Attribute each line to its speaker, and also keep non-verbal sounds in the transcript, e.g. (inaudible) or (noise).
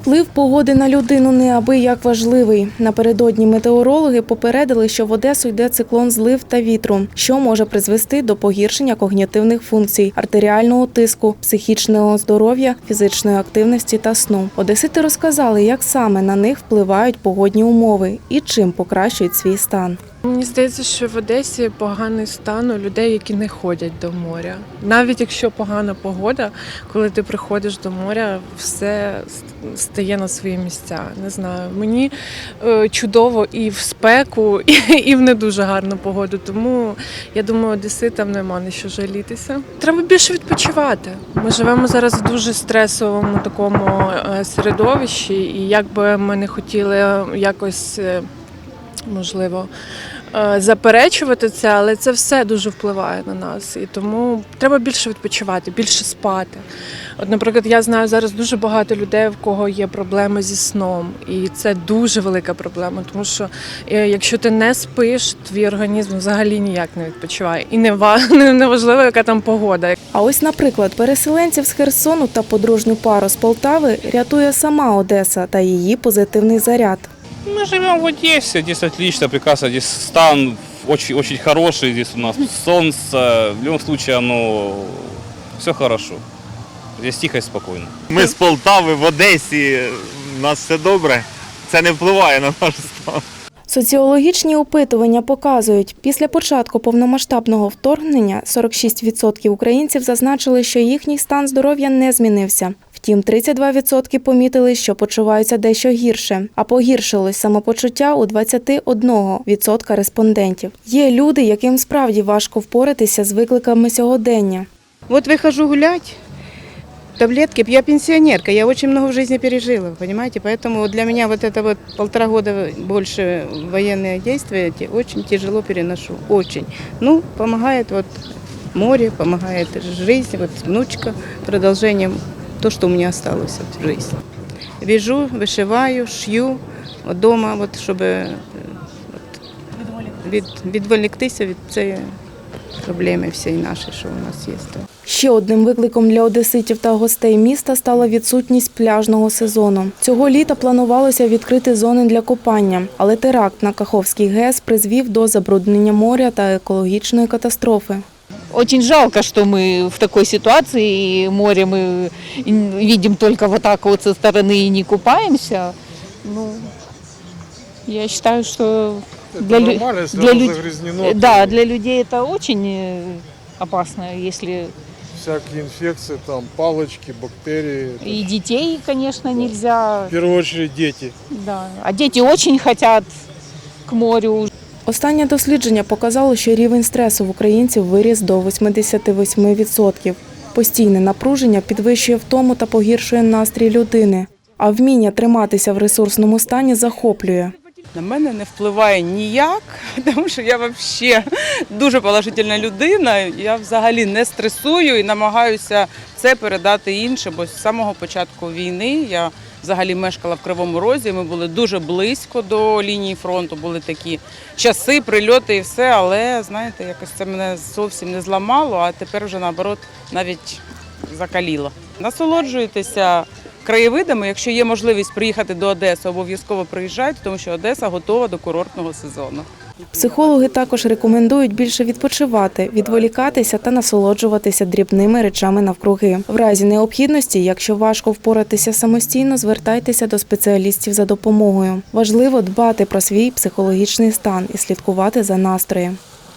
Speaker 1: Вплив погоди на людину неабияк важливий. Напередодні метеорологи попередили, що в Одесу йде циклон злив та вітру, що може призвести до погіршення когнітивних функцій, артеріального тиску, психічного здоров'я, фізичної активності та сну. Одесити розказали, як саме на них впливають погодні умови і чим покращують свій стан.
Speaker 2: Мені здається, що в Одесі поганий стан у людей, які не ходять до моря. Навіть якщо погана погода, коли ти приходиш до моря, все стає на свої місця. Не знаю. Мені е, чудово і в спеку, (laughs) і, в не дуже гарну погоду. Тому я думаю, одеситам нема на що жалітися. Треба більше відпочивати. Ми живемо зараз в дуже стресовому такому е, середовищі, і як би ми не хотіли якось. е, Можливо, заперечувати це, але це все дуже впливає на нас. І тому треба більше відпочивати, більше спати. От, наприклад, я знаю зараз дуже багато людей, в кого є проблеми зі сном, і це дуже велика проблема, тому що е, якщо ти не спиш, твій організм взагалі ніяк не відпочиває. І не ва- (laughs) не- не важливо, яка там погода.
Speaker 1: А ось, наприклад, переселенців з Херсону та подружню пару з Полтави рятує сама Одеса та її позитивний заряд.
Speaker 3: Мы живем в Одессе, здесь отлично, прекрасно, здесь стан очень, очень хороший, здесь у нас солнце, в любом случае оно все хорошо. Здесь тихо и спокойно.
Speaker 4: Ми з Полтави в Одесі. У нас все добре. Це не впливає на наш стан.
Speaker 1: Соціологічні опитування показують, після початку повномасштабного вторгнення 46% українців зазначили, що їхній стан здоров'я не змінився. Втім, 32% помітили, що почуваються дещо гірше, а погіршилось самопочуття у 21% респондентів. Є люди, яким справді важко впоратися з викликами сьогодення.
Speaker 5: Вот выхожу гулять, таблетки, я пенсионерка, я очень много в жизни пережила, понимаете, поэтому вот для меня вот это вот полтора года больше военные действия эти очень тяжело переношу, очень. Ну, помогает вот море, помогает жизнь, вот внучка, продолжением то, что у меня осталось в жизни. Вяжу, вышиваю, шью от дома, вот, щоб е, от, від, відволіктися від цієї проблеми всієї нашої, що у нас є.
Speaker 1: Ще одним викликом для одеситів та гостей міста стала відсутність пляжного сезону. Цього літа планувалося відкрити зони для купання, але теракт на Каховський ГЕС призвів до забруднення моря та екологічної катастрофи.
Speaker 6: Очень жалко, что мы в такой ситуации, и море мы видим только вот так вот со стороны и не купаемся. Ну, я считаю, что для, лю- для люд-
Speaker 7: загрязнено,
Speaker 6: да, для людей это очень э, опасно, если
Speaker 7: всякие инфекции, там, палочки, бактерии.
Speaker 6: и детей, конечно, нельзя.
Speaker 7: В первую очередь дети.
Speaker 6: Да. А дети очень хотят к морю.
Speaker 1: Останнє дослідження показало, що рівень стресу в українців виріс до 88%. Постійне напруження підвищує втому та погіршує настрій людини. А вміння триматися в ресурсному стані захоплює.
Speaker 8: На мене не впливає ніяк, (laughs) тому що я взагалі дуже положительна людина. Я взагалі не стресую і намагаюся це передати іншим. Бо з самого початку війни я взагалі мешкала в Кривому Розі. Ми були дуже близько до лінії фронту. Були такі часи, прильоти і все. Але знаєте, якось це мене зовсім не зламало, а тепер вже наоборот навіть закаліло. Насолоджуйтеся краєвидами. Якщо є можливість приїхати до Одеси, обов'язково приїжджайте, тому що Одеса готова до курортного сезону.
Speaker 1: Психологи також рекомендують більше відпочивати, відволікатися та насолоджуватися дрібними речами навкруги. В разі необхідності, якщо важко впоратися самостійно, звертайтеся до спеціалістів за допомогою. Важливо дбати про свій психологічний стан і слідкувати за настроєм.